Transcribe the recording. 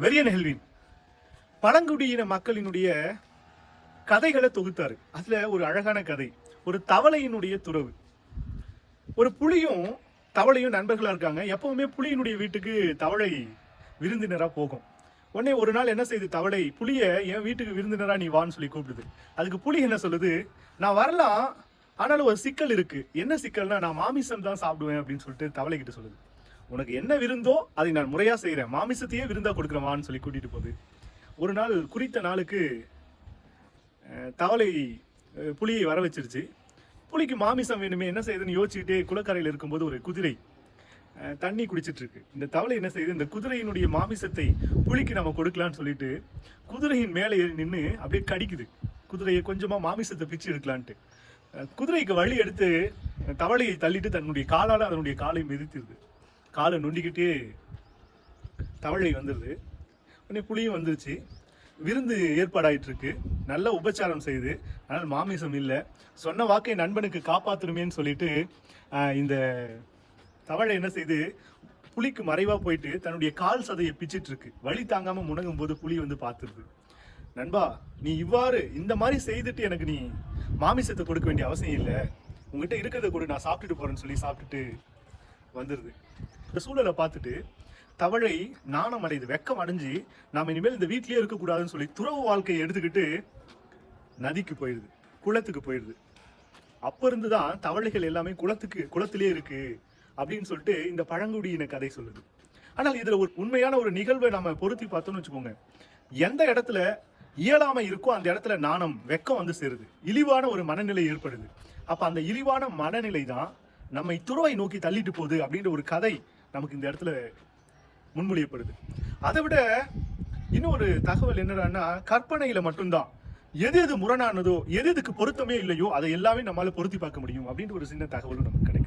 வெறியன் ஹெல்வின் பழங்குடியின மக்களினுடைய கதைகளை தொகுத்தாரு. அதுல ஒரு அழகான கதை. ஒரு தவளையினுடைய துறவு. ஒரு புலியும் தவளையும் நண்பர்களாக இருக்காங்க. எப்பவுமே புலியினுடைய வீட்டுக்கு தவளை விருந்தினராக போகும். உடனே ஒரு நாள் என்ன செய்யுது தவளை புளிய என் வீட்டுக்கு விருந்தினரா நீ வான்னு சொல்லி கூப்பிடுது. அதுக்கு புலி என்ன சொல்லுது? நான் வரலாம் ஆனாலும் ஒரு சிக்கல் இருக்கு. என்ன சிக்கல்னா நான் மாமிசம் தான் சாப்பிடுவேன் அப்படின்னு சொல்லிட்டு தவளை கிட்ட சொல்லுது. உனக்கு என்ன விருந்தோ அதை நான் முறையாக செய்கிறேன் மாமிசத்தையே விருந்தாக கொடுக்குறேன் சொல்லி கூட்டிகிட்டு போகுது. ஒரு நாள் குறித்த நாளுக்கு தவளை புளியை புலியை வர வச்சிருச்சு. புலிக்கு மாமிசம் வேணுமே என்ன செய்யுதுன்னு யோசிச்சுக்கிட்டே குளக்கரையில் இருக்கும்போது ஒரு குதிரை தண்ணி குடிச்சிட்டு இருக்கு. இந்த தவளை என்ன செய்யுது? இந்த குதிரையினுடைய மாமிசத்தை புளிக்கு நம்ம கொடுக்கலான்னு சொல்லிட்டு குதிரையின் மேலே நின்று அப்படியே கடிக்குது. குதிரையை கொஞ்சமாக மாமிசத்தை பிச்சு எடுக்கலான்ட்டு. குதிரைக்கு வழி எடுத்து தவளையை தள்ளிட்டு தன்னுடைய காலால் அதனுடைய காலை மிதித்துருது காலை நொண்டிக்கிட்டே தவளை வந்துடுது உடனே புளியும் வந்துருச்சு. விருந்து ஏற்பாடாயிட்டு இருக்கு நல்ல உபச்சாரம் செய்து ஆனால் மாமிசம் இல்லை. சொன்ன வாக்கை நண்பனுக்கு காப்பாற்றணுமேன்னு சொல்லிட்டு இந்த தவளை என்ன செய்து புலிக்கு மறைவாக போயிட்டு தன்னுடைய கால் சதையை பிச்சிட்டு இருக்கு வழி தாங்காம முணங்கும் போது புலி வந்து பார்த்துருது நண்பா நீ இவ்வாறு இந்த மாதிரி செய்துட்டு எனக்கு நீ மாமிசத்தை கொடுக்க வேண்டிய அவசியம் இல்லை. உங்ககிட்ட இருக்கிறத கூட நான் சாப்பிட்டுட்டு போறேன்னு சொல்லி சாப்பிட்டுட்டு வந்துடுது இந்த சூழலை பார்த்துட்டு தவளை நாணம் அடையுது வெக்கம் அடைஞ்சு நாம் இனிமேல் இந்த வீட்லயே இருக்கக்கூடாதுன்னு சொல்லி துறவு வாழ்க்கையை எடுத்துக்கிட்டு நதிக்கு போயிடுது குளத்துக்கு போயிடுது. அப்போ இருந்து தான் தவளைகள் எல்லாமே குளத்துக்கு குளத்திலே இருக்கு அப்படின்னு சொல்லிட்டு இந்த பழங்குடியின கதை சொல்லுது. ஆனால் இதுல ஒரு உண்மையான ஒரு நிகழ்வை நம்ம பொருத்தி பார்த்தோம்னு வச்சுக்கோங்க. எந்த இடத்துல இயலாமை இருக்கோ அந்த இடத்துல நாணம் வெக்கம் வந்து சேருது. இழிவான ஒரு மனநிலை ஏற்படுது. அப்ப அந்த இழிவான மனநிலை தான் நம்மை துறவை நோக்கி தள்ளிட்டு போகுது அப்படின்ற ஒரு கதை நமக்கு இந்த இடத்துல முன்மொழியப்படுது. அதை விட இன்னொரு தகவல் என்னடான்னா கற்பனையில மட்டும்தான். எது எது முரணானதோ எது எதுக்கு பொருத்தமே இல்லையோ அதை எல்லாமே நம்மளால பொருத்தி பார்க்க முடியும் அப்படின்ற ஒரு சின்ன தகவலும் நமக்கு கிடைக்கும்